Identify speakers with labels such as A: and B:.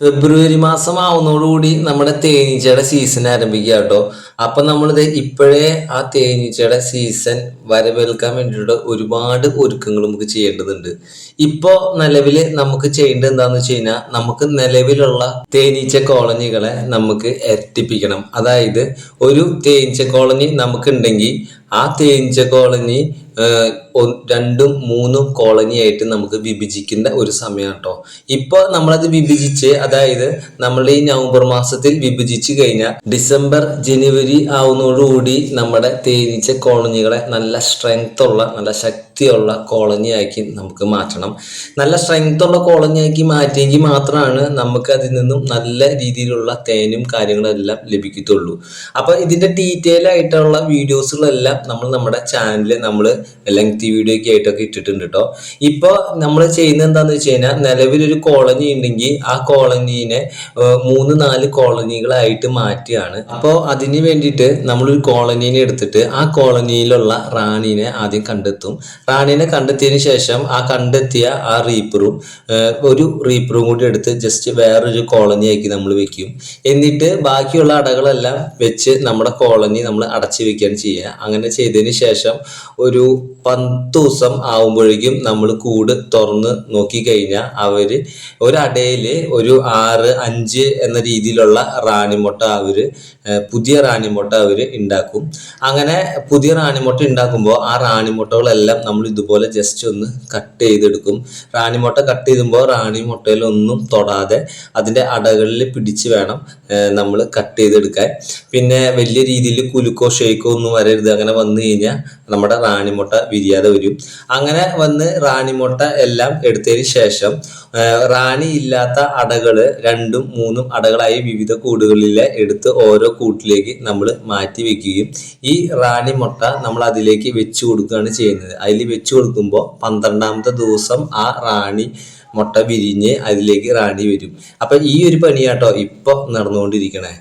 A: ഫെബ്രുവരി മാസം ആവുന്നതോടുകൂടി നമ്മുടെ തേനീച്ചയുടെ സീസൺ ആരംഭിക്കുക കേട്ടോ. അപ്പൊ നമ്മളിത് ഇപ്പോഴേ ആ തേനീച്ചയുടെ സീസൺ വരവേൽക്കാൻ വേണ്ടിയിട്ട് ഒരുപാട് ഒരുക്കങ്ങൾ നമുക്ക് ചെയ്യേണ്ടതുണ്ട്. ഇപ്പോ നിലവിൽ നമുക്ക് ചെയ്യേണ്ടത് എന്താന്ന് വെച്ച് കഴിഞ്ഞാൽ നമുക്ക് നിലവിലുള്ള തേനീച്ച കോളനികളെ നമുക്ക് ഇരട്ടിപ്പിക്കണം അതായത് ഒരു തേനീച്ച കോളനി നമുക്കുണ്ടെങ്കിൽ ആ തേനീച്ച കോളനി രണ്ടും മൂന്നും കോളനി ആയിട്ട് നമുക്ക് വിഭജിക്കേണ്ട ഒരു സമയം കേട്ടോ ഇപ്പൊ നമ്മളത് വിഭജിച്ച് അതായത് നമ്മൾ ഈ നവംബർ മാസത്തിൽ വിഭജിച്ച് കഴിഞ്ഞാൽ ഡിസംബർ ജനുവരി ആവുന്നതോടുകൂടി നമ്മുടെ തേനീച്ച കോളനികളെ നല്ല സ്ട്രെങ്ത് ഉള്ള നല്ല ശക്തിയുള്ള കോളനിയാക്കി നമുക്ക് മാറ്റണം. നല്ല സ്ട്രെങ്ത് ഉള്ള കോളനിയാക്കി മാറ്റിയെങ്കിൽ മാത്രമാണ് നമുക്ക് അതിൽ നിന്നും നല്ല രീതിയിലുള്ള തേനും കാര്യങ്ങളും എല്ലാം ലഭിക്കത്തുള്ളൂ. അപ്പൊ ഇതിന്റെ ഡീറ്റെയിൽ ആയിട്ടുള്ള വീഡിയോസുകളെല്ലാം നമ്മൾ നമ്മുടെ ചാനലിൽ നമ്മൾ ലെങ്തി വീഡിയോ ഒക്കെ ആയിട്ടൊക്കെ ഇട്ടിട്ടുണ്ട് കേട്ടോ ഇപ്പൊ നമ്മൾ ചെയ്യുന്നത് എന്താന്ന് വെച്ച് കഴിഞ്ഞാൽ നിലവിലൊരു കോളനി ഉണ്ടെങ്കിൽ ആ കോളനീനെ മൂന്ന് നാല് കോളനികളായിട്ട് മാറ്റുകയാണ് അപ്പോൾ അതിന് വേണ്ടിയിട്ട് നമ്മളൊരു കോളനീനെ എടുത്തിട്ട് ആ കോളനിയിലുള്ള റാണീനെ ആദ്യം കണ്ടെത്തും. റാണീനെ കണ്ടെത്തിയതിന് ശേഷം ആ കണ്ടെത്തിയ ആ റീപ്പറും ഒരു റീപ്പറും കൂടി എടുത്ത് ജസ്റ്റ് വേറൊരു കോളനിയാക്കി നമ്മൾ വെക്കും. എന്നിട്ട് ബാക്കിയുള്ള അടകളെല്ലാം വെച്ച് നമ്മുടെ കോളനി നമ്മൾ അടച്ചു വെക്കുകയാണ് ചെയ്യുക. അങ്ങനെ ചെയ്തതിന് ശേഷം ഒരു പത്ത് ദിവസം ആവുമ്പോഴേക്കും നമ്മൾ കൂട് തുറന്ന് നോക്കിക്കഴിഞ്ഞാൽ അവർ ഒരടയിൽ ഒരു ആറ് അഞ്ച് എന്ന രീതിയിലുള്ള റാണിമുട്ട അവർ പുതിയ റാണിമുട്ട അവർ ഉണ്ടാക്കും അങ്ങനെ പുതിയ റാണിമുട്ട ഉണ്ടാക്കുമ്പോൾ ആ റാണിമുട്ടകളെല്ലാം നമ്മൾ ഇതുപോലെ ജസ്റ്റ് ഒന്ന് കട്ട് ചെയ്തെടുക്കും. റാണിമുട്ട കട്ട് ചെയ്യുമ്പോൾ റാണിമുട്ടയിലൊന്നും തൊടാതെ അതിന്റെ അടകളിൽ പിടിച്ച് വേണം നമ്മൾ കട്ട് ചെയ്തെടുക്കാൻ. പിന്നെ വലിയ രീതിയിൽ കുലുക്കോ ഷേക്കോ ഒന്നും വരരുത്. അങ്ങനെ വന്നു കഴിഞ്ഞാൽ നമ്മുടെ റാണിമുട്ട വിരിയാതെ വരും. അങ്ങനെ വന്ന് റാണിമുട്ട എല്ലാം എടുത്തതിന് ശേഷം റാണി ഇല്ലാത്ത അടകൾ രണ്ടും മൂന്നും അടകളായി വിവിധ കൂടുകളിലെ എടുത്ത് ഓരോ കൂട്ടിലേക്ക് നമ്മൾ മാറ്റി വെക്കുകയും ഈ റാണി മുട്ട നമ്മൾ അതിലേക്ക് വെച്ചു കൊടുക്കുകയാണ് ചെയ്യുന്നത്. അതിൽ വെച്ച് കൊടുക്കുമ്പോൾ പന്ത്രണ്ടാമത്തെ ദിവസം ആ റാണി മുട്ട വിരിഞ്ഞ് അതിലേക്ക് റാണി വരും. അപ്പൊ ഈ ഒരു പണിയാട്ടോ ഇപ്പൊ നടന്നുകൊണ്ടിരിക്കണേ.